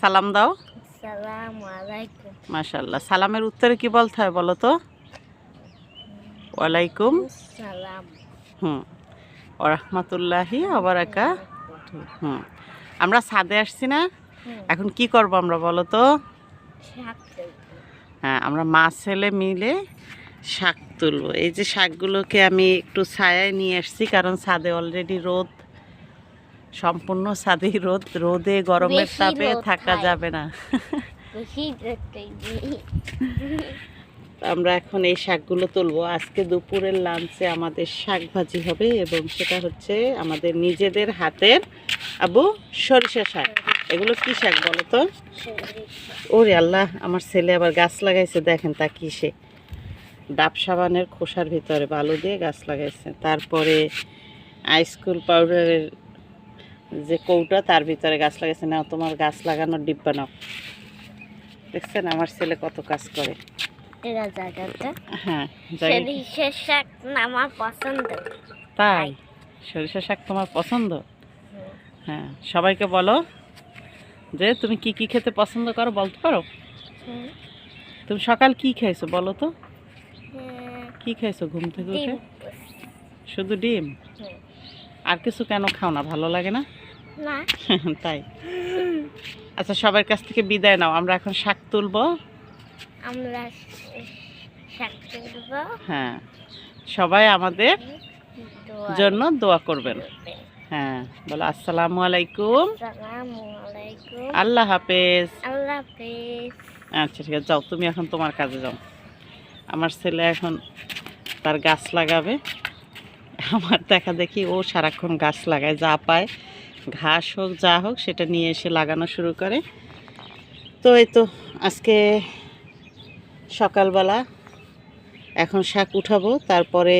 সালাম দাও। মাশাল্লাহ সালামের উত্তরে কি বলতে হয় বলো তো? ওয়ালাইকুম। সালাম হুম। ওরহমতুল্লাহি আবারাকা হুম। আমরা ছাদে আসছি না? এখন কি করব আমরা বলো তো? শাক হ্যাঁ আমরা মা ছেলে মিলে শাক তুলবো। এই যে শাকগুলোকে আমি একটু ছায়ায় নিয়ে আসছি কারণ ছাদে অলরেডি রোদ। সম্পূর্ণ ছাদেই রোদ রোদে গরমের তাপে থাকা যাবে না। আমরা এখন এই শাকগুলো তুলবো। আজকে দুপুরের লাঞ্চে আমাদের শাক ভাজি হবে এবং সেটা হচ্ছে আমাদের নিজেদের হাতের আবু সরিষা শাক। এগুলো কি শাক বলো তো? ওরে আল্লাহ আমার ছেলে আবার গাছ লাগাইছে দেখেন তা কিসে ডাব সাবানের খোসার ভিতরে বালু দিয়ে গাছ লাগাইছে। তারপরে আইসকুল পাউডারের যে কৌটা তার ভিতরে গাছ লাগাইছে নাও তোমার গাছ লাগানোর ডিব্বা নাও। দেখছেন আমার ছেলে কত কাজ করে। হ্যাঁ সরিষার শাক না আমার পছন্দ। তাই? সরিষা শাক তোমার পছন্দ? হ্যাঁ সবাইকে বলো যে তুমি কি কি খেতে পছন্দ করো বলতে পারো? তুমি সকাল কি খাইছো বলো তো? হ্যাঁ, কি খাইছো ঘুম থেকে উঠে? শুধু ডিম। আর কিছু কেন খাও না? ভালো লাগে না? তাই। আচ্ছা সবার কাছ থেকে বিদায় নাও। আমরা এখন শাক তুলবো। আমরা শাক তুলবো। হ্যাঁ। সবাই আমাদের জন্য দোয়া করবেন। হ্যাঁ বলো আসসালামু আলাইকুম। আসসালামু আলাইকুম। আল্লাহ হাফেজ। আল্লাহ হাফেজ। আচ্ছা ঠিক আছে যাও তুমি এখন তোমার কাজে যাও। আমার ছেলে এখন তার গাছ লাগাবে। আমার দেখা দেখি ও সারাক্ষণ গাছ লাগায়, যা পায়, ঘাস হোক, যা হোক, সেটা নিয়ে এসে লাগানো শুরু করে। তো এই তো আজকে সকালবেলা এখন শাক উঠাবো, তারপরে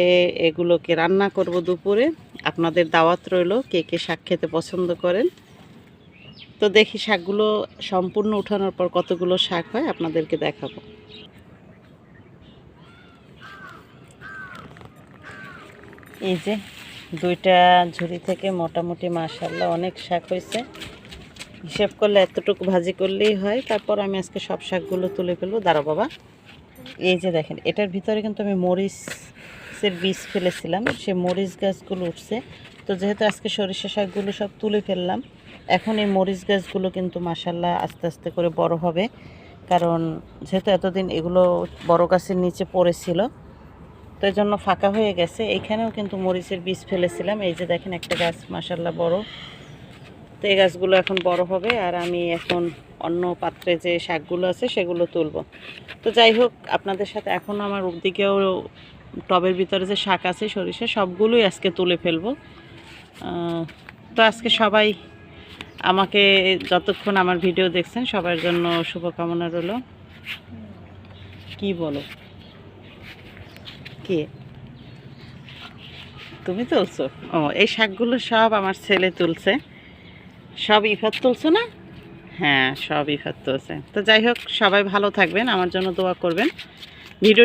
এগুলোকে রান্না করব দুপুরে। আপনাদের দাওয়াত রইল, কে কে শাক খেতে পছন্দ করেন। তো দেখি শাকগুলো সম্পূর্ণ উঠানোর পর কতগুলো শাক হয়, আপনাদেরকে দেখাবো। এই যে দুইটা ঝুড়ি থেকে মোটামুটি মাশাল্লাহ অনেক শাক হয়েছে। হিসেব করলে এতটুকু ভাজি করলেই হয়, তারপর আমি আজকে সব শাকগুলো তুলে ফেলব। দাঁড়া বাবা, এই যে দেখেন, এটার ভিতরে কিন্তু আমি মরিচের বীজ ফেলেছিলাম, সে মরিচ গাছগুলো উঠছে। তো যেহেতু আজকে সরিষা শাকগুলো সব তুলে ফেললাম, এখন এই মরিচ গাছগুলো কিন্তু মাসাল্লাহ আস্তে আস্তে করে বড় হবে। কারণ যেহেতু এতদিন এগুলো বড় গাছের নিচে পড়েছিল তো জন্য ফাঁকা হয়ে গেছে। এইখানেও কিন্তু মরিচের বীজ ফেলেছিলাম। এই যে দেখেন একটা গাছ মাসাল্লাহ বড়। তো এই গাছগুলো এখন বড় হবে আর আমি এখন অন্য পাত্রে যে শাকগুলো আছে সেগুলো তুলব। তো যাই হোক, আপনাদের সাথে এখনও আমার দিকেও টবের ভিতরে যে শাক আছে, সরিষা, সবগুলোই আজকে তুলে ফেলব। তো আজকে সবাই আমাকে যতক্ষণ আমার ভিডিও দেখছেন, সবার জন্য শুভকামনা রইল। কি বলো? কে? তুমি তুলছো? ও, এই শাকগুলো সব আমার ছেলে তুলছে। সব ইফাত তুলছো না? হ্যাঁ সব ইফাত তুলছে। তো যাই হোক, সবাই ভালো থাকবেন, আমার জন্য দোয়া করবেন। ভিডিওটি